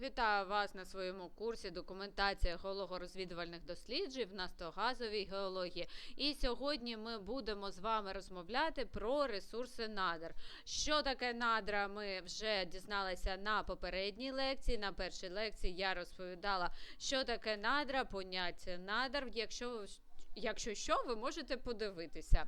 Вітаю вас на своєму курсі документація геологорозвідувальних досліджень в нафтогазовій геології. І сьогодні ми будемо з вами розмовляти про ресурси надр. Що таке надра? Ми вже дізналися на попередній лекції. На першій лекції я розповідала, що таке надра, поняття надр. Якщо Якщо що, ви можете подивитися.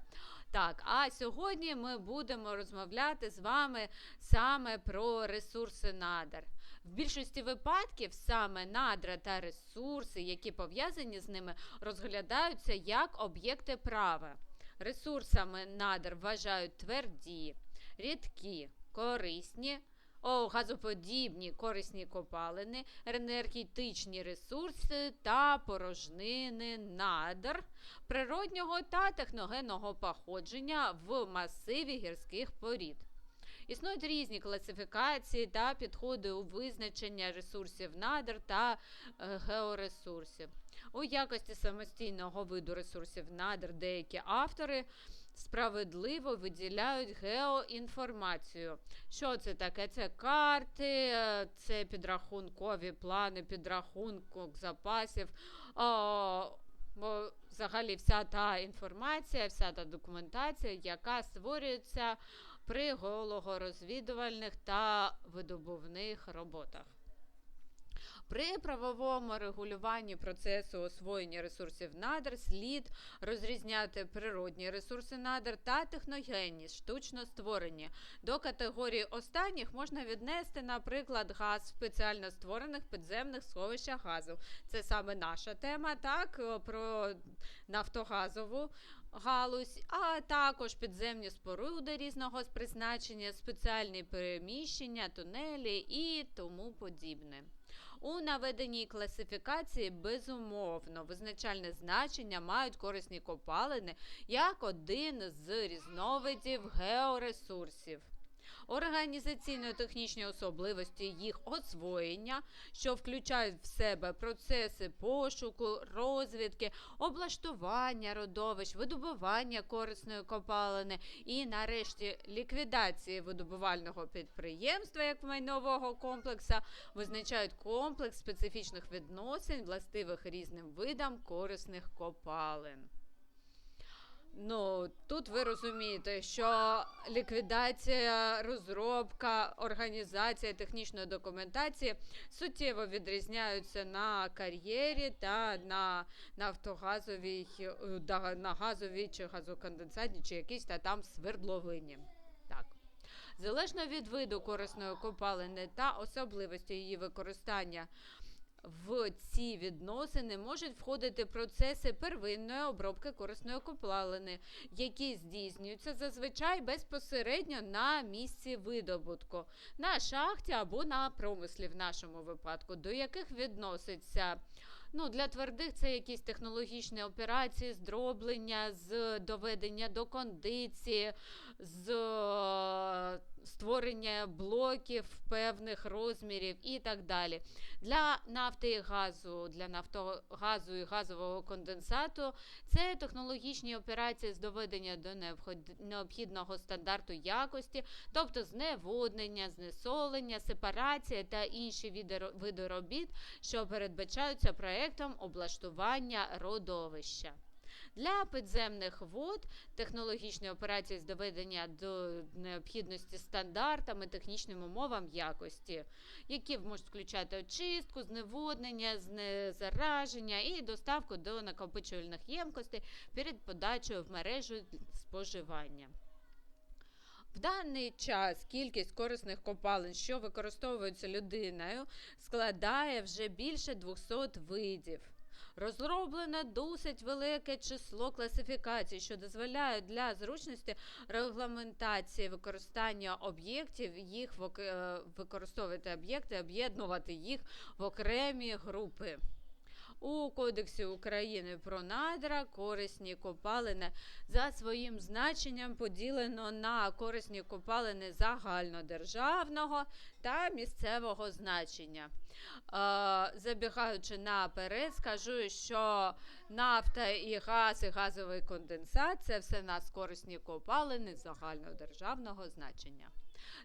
Так, а сьогодні ми будемо розмовляти з вами саме про ресурси надр. В більшості випадків саме надра та ресурси, які пов'язані з ними, розглядаються як об'єкти права. Ресурсами надр вважають тверді, рідкі, корисні. О, газоподібні корисні копалини, енергетичні ресурси та порожнини надр природнього та техногенного походження в масиві гірських порід. Існують різні класифікації та підходи у визначення ресурсів надр та е, георесурсів. У якості самостійного виду ресурсів надр деякі автори справедливо виділяють геоінформацію. Що це таке? Це карти, е, це підрахункові плани, підрахунок запасів. Бо взагалі вся та інформація, вся та документація, яка створюється при геологорозвідувальних та видобувних роботах. При правовому регулюванні процесу освоєння ресурсів надр слід розрізняти природні ресурси надр та техногенні, штучно створені. До категорії останніх можна віднести, наприклад, газ в спеціально створених підземних сховищах газу. Це саме наша тема, так, про нафтогазову галузь, а також підземні споруди різного призначення, спеціальні переміщення, тунелі і тому подібне. У наведеній класифікації безумовно визначальне значення мають корисні копалини як один з різновидів георесурсів. Організаційно-технічні особливості їх освоєння, що включають в себе процеси пошуку, розвідки, облаштування родовищ, видобування корисної копалини і, нарешті, ліквідації видобувального підприємства як майнового комплексу, визначають комплекс специфічних відносин, властивих різним видам корисних копалин. Ну, тут ви розумієте, що ліквідація, розробка, організація технічної документації суттєво відрізняються на кар'єрі та на нафтогазовій, на газовій чи газоконденсатній, чи якійсь та там свердловині. Так. Залежно від виду корисної копалини та особливості її використання в ці відносини можуть входити процеси первинної обробки корисної копалини, які здійснюються зазвичай безпосередньо на місці видобутку, на шахті або на промислі в нашому випадку, до яких відноситься. Ну, Для твердих це якісь технологічні операції, здроблення, з доведення до кондиції, з е, створення блоків певних розмірів і так далі. Для нафти і газу, для нафтогазу і газового конденсату це технологічні операції з доведення до необхідного стандарту якості, тобто зневоднення, знесолення, сепарація та інші види робіт, що передбачаються проєктом облаштування родовища. Для підземних вод технологічні операції з доведення до необхідності стандартами, технічним умовам якості, які можуть включати очистку, зневоднення, знезараження і доставку до накопичувальних ємкостей перед подачею в мережу споживання. В даний час кількість корисних копалин, що використовуються людиною, складає вже більше 200 видів. Розроблене досить велике число класифікацій, що дозволяють для зручності регламентації використання об'єктів, їх е, використовувати об'єкти, об'єднувати їх в окремі групи. У Кодексі України про надра корисні копалини за своїм значенням поділено на корисні копалини загальнодержавного та місцевого значення. Е, забігаючи наперед, скажу, що нафта і газ, і газовий конденсат це все нас корисні копалини загальнодержавного значення.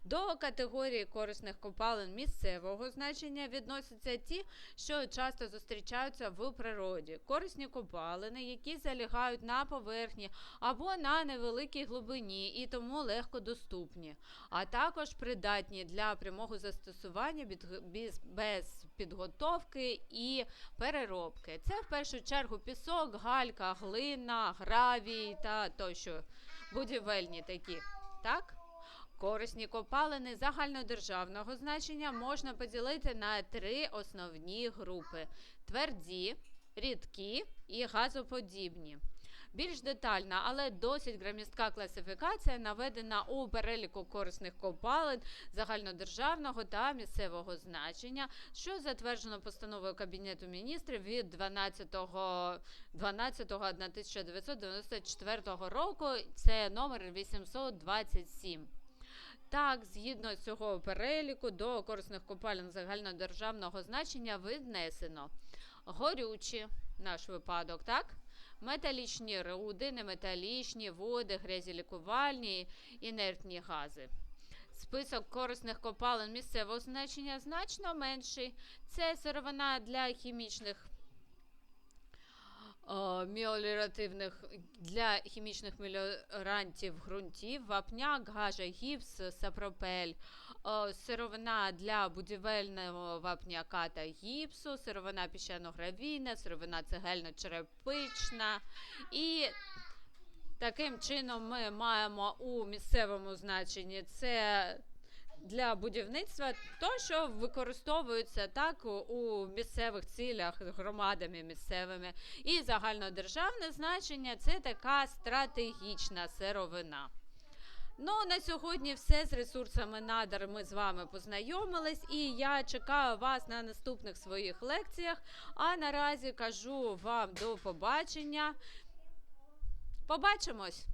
До категорії корисних копалин місцевого значення відносяться ті, що часто зустрічаються в природі. Корисні копалини, які залігають на поверхні або на невеликій глибині і тому легко доступні, а також придатні для прямого застосування без підготовки і переробки. Це в першу чергу пісок, галька, глина, гравій та тощо будівельні такі. Так? Корисні копалини загальнодержавного значення можна поділити на три основні групи: тверді, рідкі і газоподібні. Більш детальна, але досить грамістка класифікація наведена у переліку корисних копалин загальнодержавного та місцевого значення, що затверджено постановою Кабінету міністрів від 12 12.1994 року. Це номер 827. Так, згідно цього переліку до корисних копалин загальнодержавного значення віднесено горючі, наш випадок, так? Металічні руди, неметалічні, води, грязілікувальні, інертні гази. Список корисних копалин місцевого значення значно менший. Це сировина для хімічних міоліративних для хімічних меліорантів ґрунтів, вапняк, гажа, гіпс, сапропель, е, сировина для будівельного вапняка та гіпсу, сировина піщано-гравійна, сировина цегельно-черепична. І таким чином ми маємо у місцевому значенні це для будівництва то, що використовується так у- місцевих цілях громадами місцевими. І загальнодержавне значення це така стратегічна сировина. Ну, на сьогодні все з ресурсами надар ми з вами познайомились, і я чекаю вас на наступних своїх лекціях. А наразі кажу вам до побачення. Побачимось!